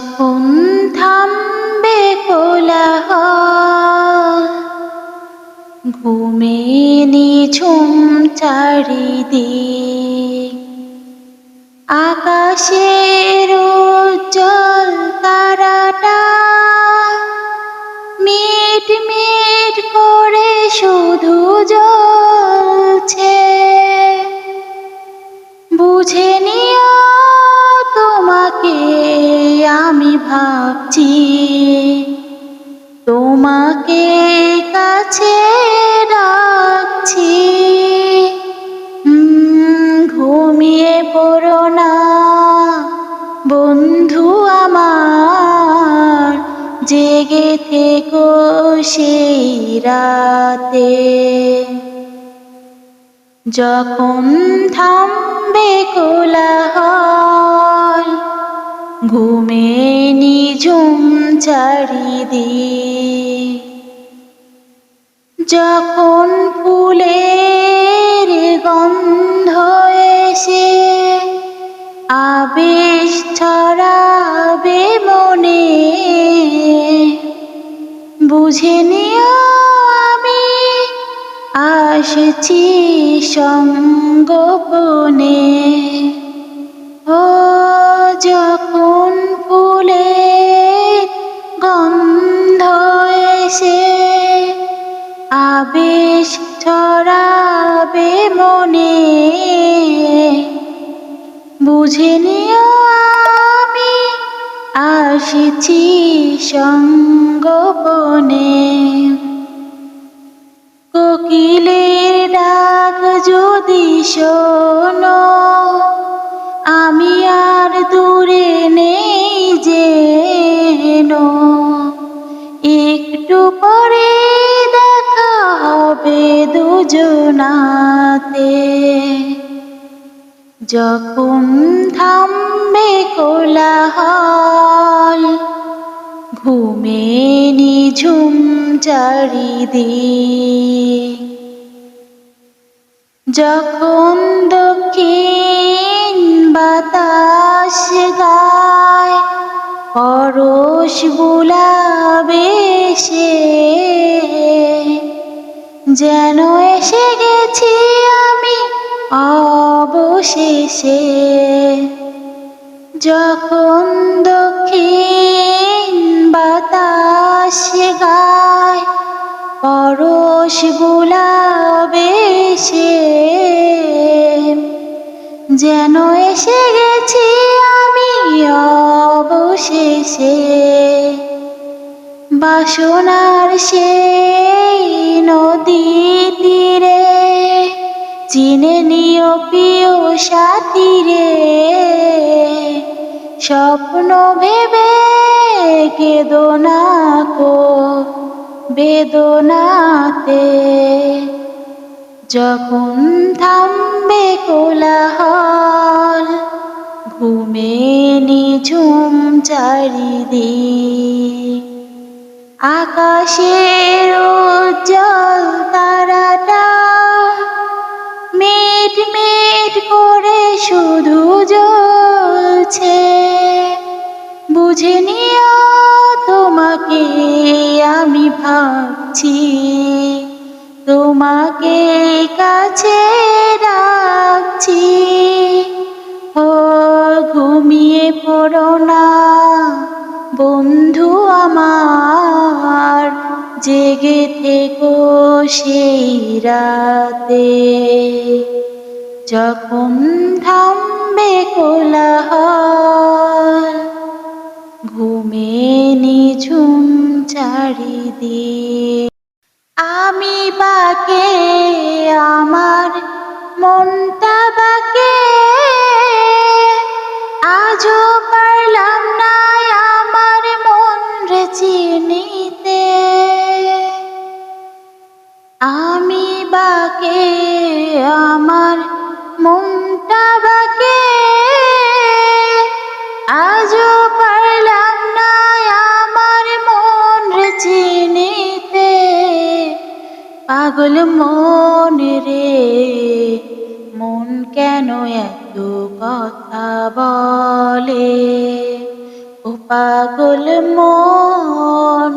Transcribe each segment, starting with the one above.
কোন থামবে কোলাহল। ঘুমে নিঝুম চারিদিক। আকাশের উজ্জ্বল তারাটা মিট মিট করে শুধু জ্বলছে। বুঝে ভাবছি তোমাকে কাছে রাখছি। ঘুমিয়ে পড়ো না। বন্ধু আমার, জেগে থেকো সেই রাতে। যখন থামবে কোলাহল ঘুমে নিঝুম চারিদিক। যখন ফুলের গন্ধ এসে আবেশ ছড়াবে মনে বুঝে নিও আমি আসছি আসছি সঙ্গোপনে। কোকিলের ডাক যদি শোনো, আমি আর দূরে নেই যেন। একটু পরে দেখা হবে দুজনাতে। যখন থামবে কোলাহল, ঘুমে নিঝুম চারিদিক। যখন দক্ষিণ বাতাস গায়, পরশ বুলাবে সে, যেন এসে গেছি অবশেষে যখন দক্ষিণ বাতাস গায়, পরশ বুলাবে সে যেন এসে গেছি আমি অবশেষে। বাসনার সেই নদী তীরে চিনে নিও প্রিয় সাথীরে স্বপ্ন ভেবে কেদো না কো, বেদনাতে। যখন থামবে কোলাহল, ঘুমে নিঝুম চারিদিক। আকাশের উজ্জ্বল তারাটা মিট মিট করে শুধু জ্বলছে। বুঝে নিও তোমাকে আমি ভাবছি। তোমাকে কাছে রাখছি। ও, ঘুমিয়ে পড়ো না। বন্ধু আমার। জেগে থেকো সেই রাতে। যখন থামবে কোলাহল, ঘুমে নিঝুম চারিদিক আমি বাকে, আমার মনটা বাকে, আজও পাগল মন রে, মন কেন এত কথা বলে? ও পাগল মন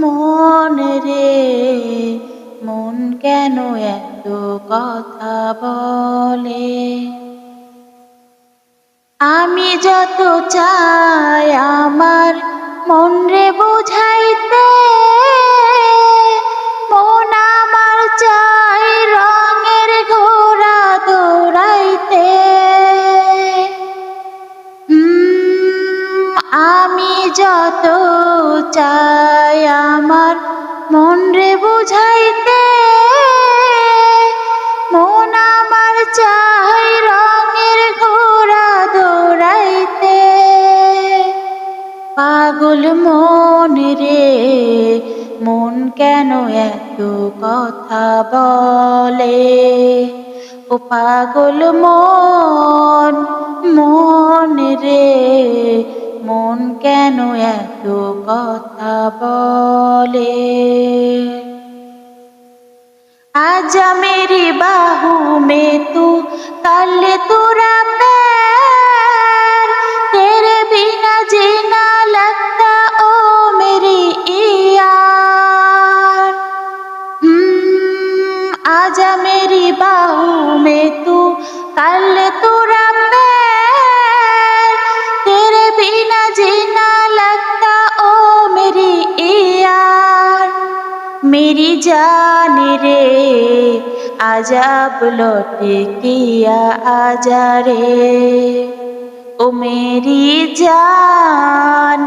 মন রে, মন কেন এত কথা বলে? আমি যত চাই আমার মন রে বুঝাইতে যত চাই আমার মন রে বুঝাইতে। মন আমার চাই রঙের ঘোড়া দৌড়াইতে। পাগল মন রে, মন কেন এত কথা বলে? ও পাগল মন মন রে মন কেন এত কথা বলে? আজ মেরি বাহু মে তু কাল তোরা আজাব লোটে কিয়া আজারে। ও মেরি জান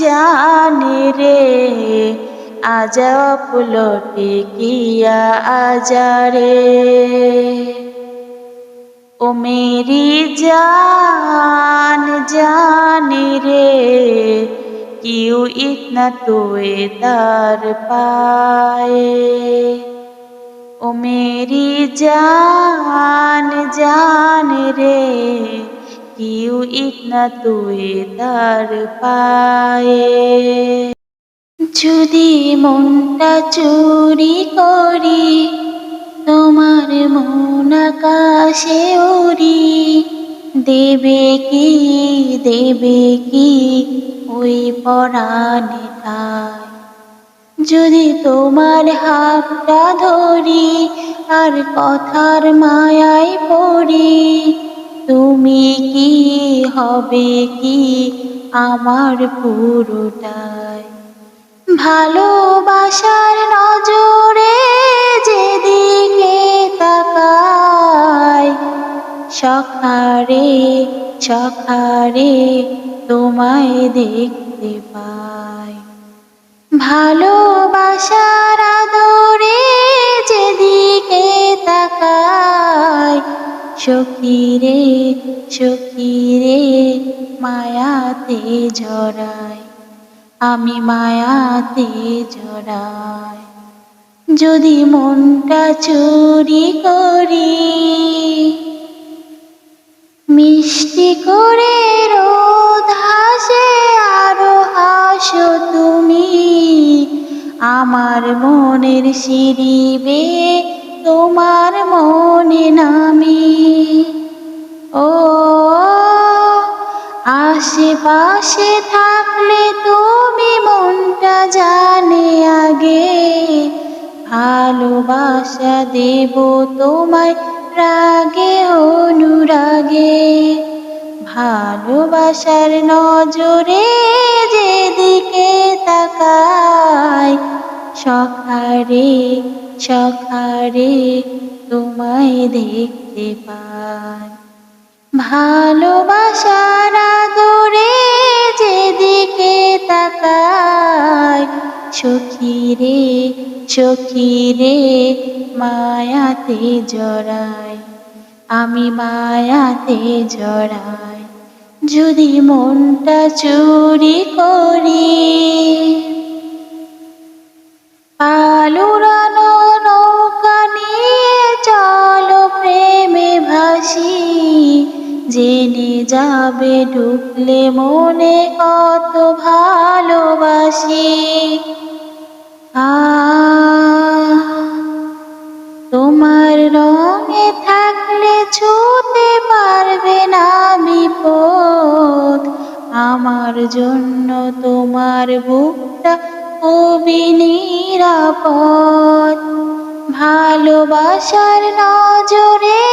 জান রে, আজাব লোটে কিয়া আজারে। ও মেরি জান জান রে, কিউ ইতনা তুয়ে তার পায়ে। ओ मेरी जान जान रे क्यों इतना तोए दर पाए যদি মনটা চুরি করি তোমার মন আকাশে উড়ি দেবে কি দেবে কি ওই পরাণে ঠাই যদি তোমার হাতটা ধরি আর কথার মায়ায় পড়ি, তুমি কি হবে কি আমার পুরোটাই? ভালোবাসার নজরে যেদিকে তাকাই, সখারে সখারে তোমায় দেখতে পাই। ভালোবাসার আদরে যেদিকে তাকাই সখীরে সখীরে মায়াতে জড়াই আমি মায়াতে জড়াই যদি মনটা চুরি করি, মিষ্টি করে রোদ হাসে, আরও হাসো তুমি। আমার মনের সিঁড়িবে, তোমার মনে নামি। ও, আশেপাশে থাকলে তুমি মনটা জানে আগে। ভালোবাসা দেব তোমায় রাগে, অনুরাগে। ভালোবাসার নজরে যেদিকে তাকাই সখারে সখারে তোমায় দেখতে পাই। ভালোবাসার আদরে যেদিকে তাকাই, সখীরে সখীরে মায়াতে জড়াই, আমি মায়াতে জড়াই। যদি মনটা চুরি করি পালুরানো নৌকা নিয়ে চলো প্রেমে ভাসি। জেনে যাবে ঢুকলে মনে কত ভালোবাসি। আহ তোমার রঙে থাকলে ছুতে পারবে না বিপদ। আমার জন্য তোমার বুকটা খুবই নিরাপদ, ভালোবাসার নজরে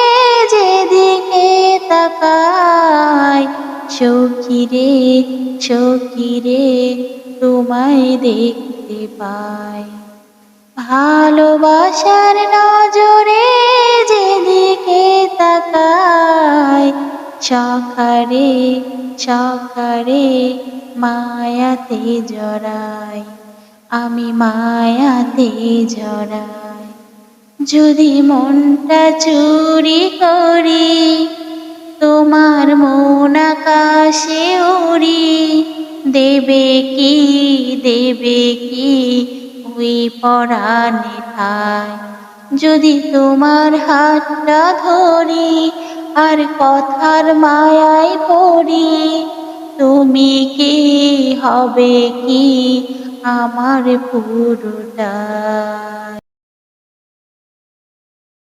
যেদিকে তাকাই সখী রে সখী রে তোমায় দেখতে পাই। ভালোবাসার নজরে যেদিকে তাকাই সখারে সখারে মায়াতে জড়াই। আমি মায়াতে জড়াই যদি মনটা চুরি করি, তোমার মন আকাশে উড়ি। দেবে কি দেবে কি ওই পরাণে ঠাই যদি তোমার হাতটা ধরি আর কথার মায়ায় পড়ি, তুমি কি, হবে কি আমার পুরোটা।